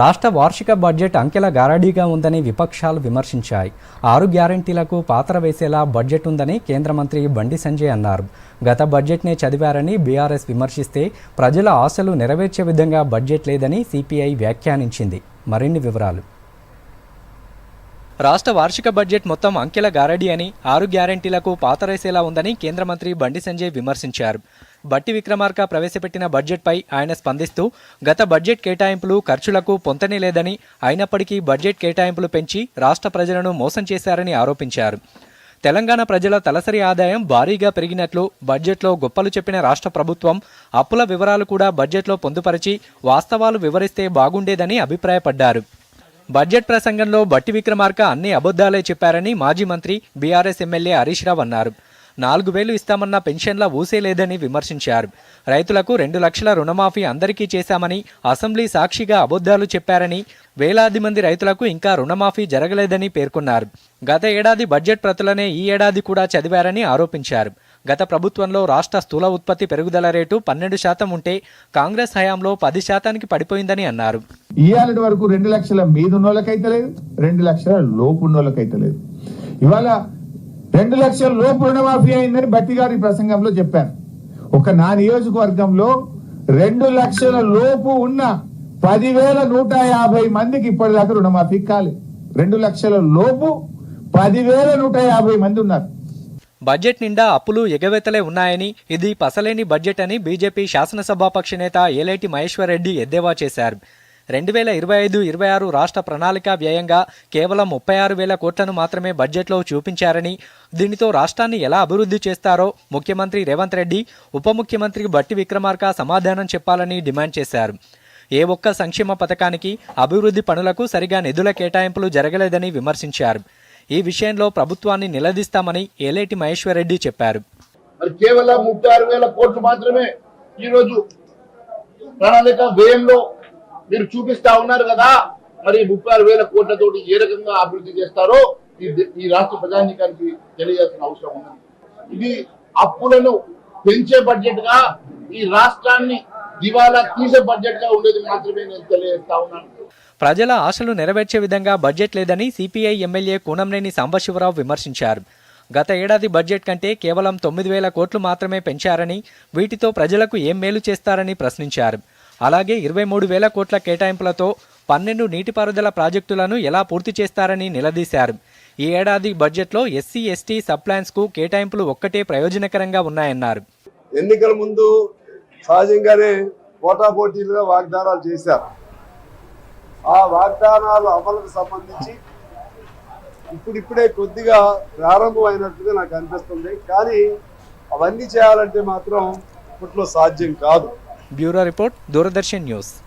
రాష్ట్ర వార్షిక బడ్జెట్ అంకెల గారడీగా ఉందని విపక్షాలు విమర్శించాయి. ఆరు గ్యారంటీలకు పాత్ర వేసేలా బడ్జెట్ ఉందని కేంద్ర మంత్రి బండి సంజయ్ అన్నారు. గత బడ్జెట్నే చదివారని బీఆర్ఎస్ విమర్శిస్తే ప్రజల ఆశలు నెరవేర్చే విధంగా బడ్జెట్ లేదని సిపిఐ వ్యాఖ్యానించింది. మరిన్ని వివరాలు. రాష్ట్ర వార్షిక బడ్జెట్ మొత్తం అంకెల గారడీ అని ఆరు గ్యారంటీలకు పాతరేసేలా ఉందని కేంద్ర మంత్రి బండి సంజయ్ విమర్శించారు. బట్టి విక్రమార్క ప్రవేశపెట్టిన బడ్జెట్పై ఆయన స్పందిస్తూ గత బడ్జెట్ కేటాయింపులు ఖర్చులకు పొంతనే లేదని అయినప్పటికీ బడ్జెట్ కేటాయింపులు పెంచి రాష్ట్ర ప్రజలను మోసం చేశారని ఆరోపించారు. తెలంగాణ ప్రజల తలసరి ఆదాయం భారీగా పెరిగినట్లు బడ్జెట్లో గొప్పలు చెప్పిన రాష్ట్ర ప్రభుత్వం అప్పుల వివరాలు కూడా బడ్జెట్లో పొందుపరిచి వాస్తవాలు వివరిస్తే బాగుండేదని అభిప్రాయపడ్డారు. బడ్జెట్ ప్రసంగంలో బట్టి విక్రమార్క అన్ని అబద్ధాలే చెప్పారని మాజీ మంత్రి బీఆర్ఎస్ ఎమ్మెల్యే హరీష్ రావు అన్నారు. నాలుగు వేలు ఇస్తామన్న పెన్షన్ల ఊసే లేదని విమర్శించారు. రైతులకు రెండు లక్షల రుణమాఫీ అందరికీ చేశామని అసెంబ్లీ సాక్షిగా అబద్ధాలు చెప్పారని వేలాది మంది రైతులకు ఇంకా రుణమాఫీ జరగలేదని పేర్కొన్నారు. గత ఏడాది బడ్జెట్ ప్రతులనే ఈ ఏడాది కూడా చదివారని ఆరోపించారు. గత ప్రభుత్వంలో రాష్ట్ర స్థూల ఉత్పత్తి పెరుగుదల రేటు పన్నెండు శాతం ఉంటే కాంగ్రెస్ హయాంలో పది శాతానికి పడిపోయిందని అన్నారు. ఇవాళ వరకు రెండు లక్షల మీద ఉన్నోళ్ళకైతే లేదు రెండు లక్షల లోపు ఉన్నోళ్ళకైతే లేదు. ఇవాళ రెండు లక్షల లోపు రుణమాఫీ అయిందని బట్టి గారి ప్రసంగంలో చెప్పారు. ఒక నా నియోజకవర్గంలో రెండు లక్షల లోపు ఉన్న పదివేల నూట యాభై మందికి ఇప్పటిదాకా రుణమాఫీ కాలేదు. రెండు లక్షల లోపు పదివేల నూట యాభై మంది ఉన్నారు. బడ్జెట్ నిండా అప్పులు ఎగవేతలే ఉన్నాయని ఇది పసలేని బడ్జెట్ అని బీజేపీ శాసనసభాపక్ష నేత ఏలేటి మహేశ్వర్ రెడ్డి ఎద్దేవా చేశారు. రెండు వేల ఇరవై ఐదు ఇరవై ఆరు రాష్ట్ర ప్రణాళిక వ్యయంగా కేవలం ముప్పై ఆరు వేల కోట్లను మాత్రమే బడ్జెట్లో చూపించారని దీనితో రాష్ట్రాన్ని ఎలా అభివృద్ధి చేస్తారో ముఖ్యమంత్రి రేవంత్ రెడ్డి ఉప ముఖ్యమంత్రి బట్టి విక్రమార్క సమాధానం చెప్పాలని డిమాండ్ చేశారు. ఏ ఒక్క సంక్షేమ పథకానికి అభివృద్ధి పనులకు సరిగా నిధుల కేటాయింపులు జరగలేదని విమర్శించారు. ఈ విషయంలో ప్రభుత్వాన్ని నిలదీస్తామని ఏలేటి మహేశ్వర్ రెడ్డి చెప్పారు కేవలం ముప్పై ఆరు వేల కోట్లు మాత్రమే ఈ రోజు ప్రణాళిక వ్యయంలో మీరు చూపిస్తా ఉన్నారు కదా. మరి ముప్పై ఆరు వేల కోట్లతోటి ఏ రకంగా అభివృద్ధి చేస్తారో ఈ రాష్ట్ర ప్రజానికానికి తెలియాల్సిన అవసరం ఉంది ఇది అప్పులను పెంచే బడ్జెట్గా ఈ రాష్ట్రాన్ని దివాలా తీసే బడ్జెట్గా ఉండేది మాత్రమే నేను తెలియజేస్తా ఉన్నాను. ప్రజల ఆశలు నెరవేర్చే విధంగా బడ్జెట్ లేదని సిపిఐ ఎమ్మెల్యే కూనంనేని సాంబశివరావు విమర్శించారు. గత ఏడాది బడ్జెట్ కంటే కేవలం తొమ్మిది వేల కోట్లు మాత్రమే పెంచారని వీటితో ప్రజలకు ఏం మేలు చేస్తారని ప్రశ్నించారు. అలాగే ఇరవై మూడు వేల కోట్ల కేటాయింపులతో పన్నెండు నీటిపారుదల ప్రాజెక్టులను ఎలా పూర్తి చేస్తారని నిలదీశారు. ఈ ఏడాది బడ్జెట్లో ఎస్సీ ఎస్టీ సబ్ప్లాన్స్కు కేటాయింపులు ఒక్కటే ప్రయోజనకరంగా ఉన్నాయన్నారు. ఎన్నికల ముందు సహజంగానే పోటాపోటీలుగా వాగ్దానాలు చేశారు. ఆ వాగ్దానాల అమలుకు సంబంధించి ఇప్పుడిప్పుడే కొద్దిగా ప్రారంభమైనట్టుగా నాకు అనిపిస్తుంది. కానీ అవన్నీ చేయాలంటే మాత్రం ఇప్పట్లో సాధ్యం కాదు. Bureau report Doordarshan news